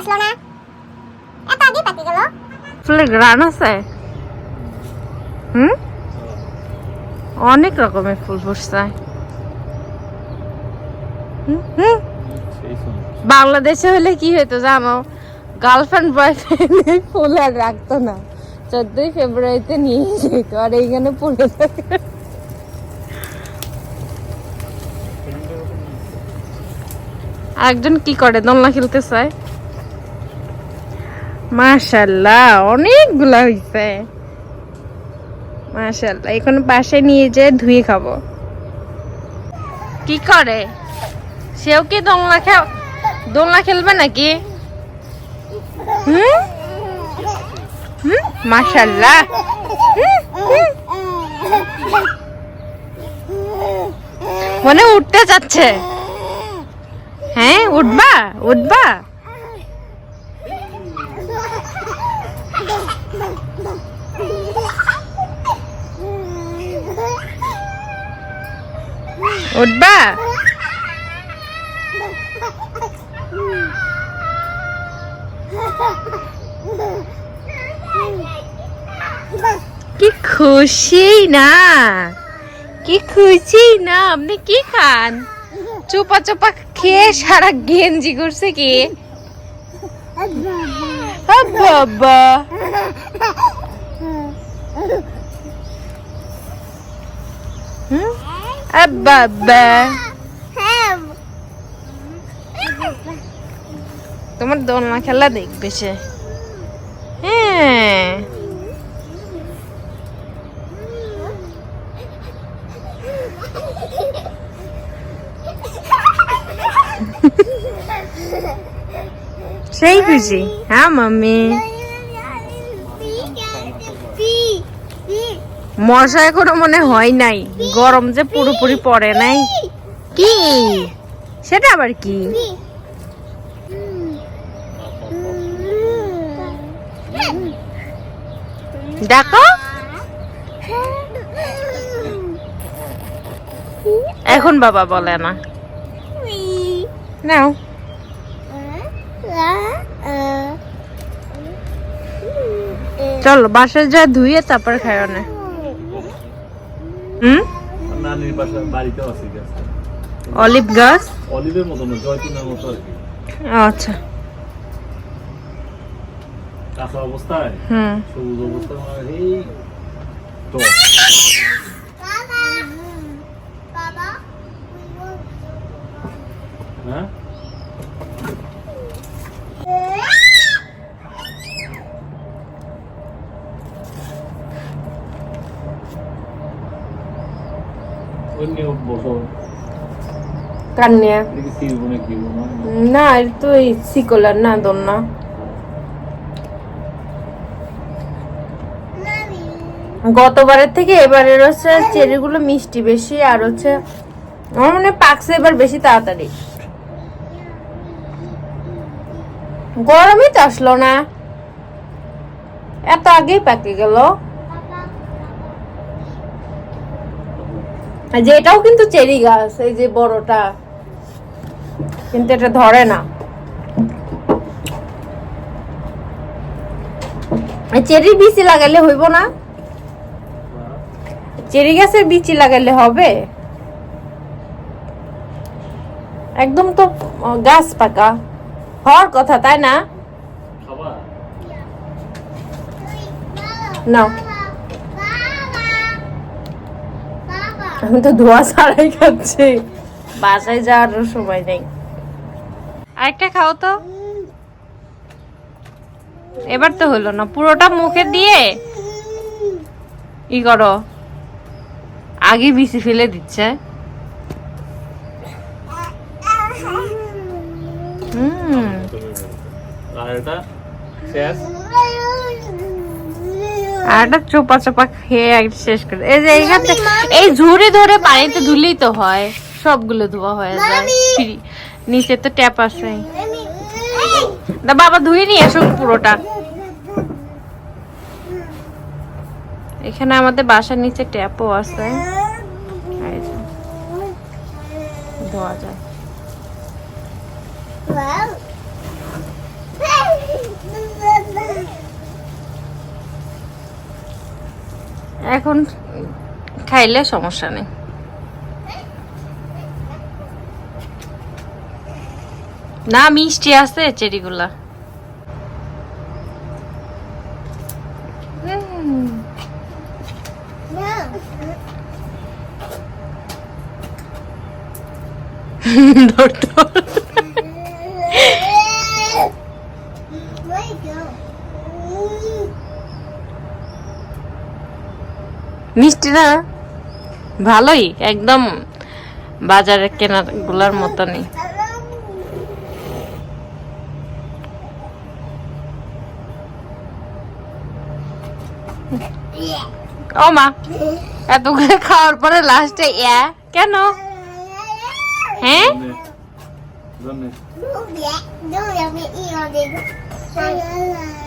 আসলো না। এত আগে গেল। গ্রান আছে? হুম? অনেক রকমের ফুল ফুটছে বাংলাদেশে হলে কি হতো জানো? গার্লফ্রেন্ড বয়ফ্রেন্ড ফুল আর রাখতো না। চোদ্দই ফেব্রুয়ারিতে নিয়ে যেত, আর এইখানে পড়ে একজন কি করে? দোলনা খেলতে চায়? মাশাল্লাহ অনেকগুলা হইছে। মাশাল্লাহ এখন পাশে নিয়ে যেয়ে ধুয়ে খাব। কি করে? সেও কি দোলনা খেল দোলনা খেলবে নাকি? হুম? হুম? মাশাল্লাহ। মনে উঠতে যাচ্ছে। হ্যাঁ উঠবা উঠবা। উঠবা? কি খুশি না? কি খুশি না? আপনি কি খান? চোপা চোপা খেয়ে সারা গেঞ্জি করছে কি? বাবা হুম? আ বাবা হ্যাঁ তোমার দোলনা খেলা দেখবে সে হ্যাঁ সেই খুশি হ্যাঁ মাম্মি মশা এখনও মনে হয় নাই। গরম যে পুরোপুরি পড়ে নাই। কি? সেটা আবার কি? দেখো। এখন বাবা বলে না। নাও। চলো, বাসায় যা ধুয়ে তারপর খাই না। হুম? নানির বাসা বাড়িতেও আছে গাছটা। অলিভ গাছ? অলিভের মতো না জয়তুনের মতো আর কি। আচ্ছা। কাঁচা অবস্থায়? হুম। সবুজ অবস্থায় এই টক না এটা তো এই সিকলার না দোল না গতবারের থেকে এবারের হচ্ছে চেরিগুলো মিষ্টি বেশি আর হচ্ছে আমার মনে হয় পাকছে এবার বেশি তাড়াতাড়ি। গরমই তো আসলো না। এত আগেই পাকে গেল। যে এটাও কিন্তু চেরি গাছ এই যে বড়টা। কিন্তু এটা ধরে না। চেরি বিচি লাগাইলে হইব না? চেরি গাছের বিচি লাগাইলে হবে? একদম তো গাছ পাকা। হওয়ার কথা তাই না? খাবার? আমি তো ধোয়া ছাড়াই খাচ্ছি। বাসায় যাওয়ার সময় নেই। আরেকটা খাও তো। এবার তো হলো না পুরোটা মুখে দিয়ে ই করো। আগে বিসি ফেলে দিচ্ছে। হুম। আর এটা শেষ। আর একটা চোপা চোপা খেয়ে শেষ করে। এই যে এইখান এই ঝুড়ি ধরে পানিতে ধুলেই তো হয়। সবগুলো ধোয়া হয়ে যায়। নিচে তো ট্যাপ আছে। না বাবা ধুয়ে নিয়ে আসুন পুরোটা। এখানে আমাদের বাসার নিচে ট্যাপও আছে। ধোয়া যায়। Wow. এখন খাইলে সমস্যা নেই না মিষ্টি আছে চেরিগুলা হুম, ধর, ধর। মিষ্টি না? ভালোই একদম বাজারে কেনারগুলার মতনই। ও মা এতগুলো খাওয়ার পরে লাস্টে ইয়া কেন? হ্যাঁ? get,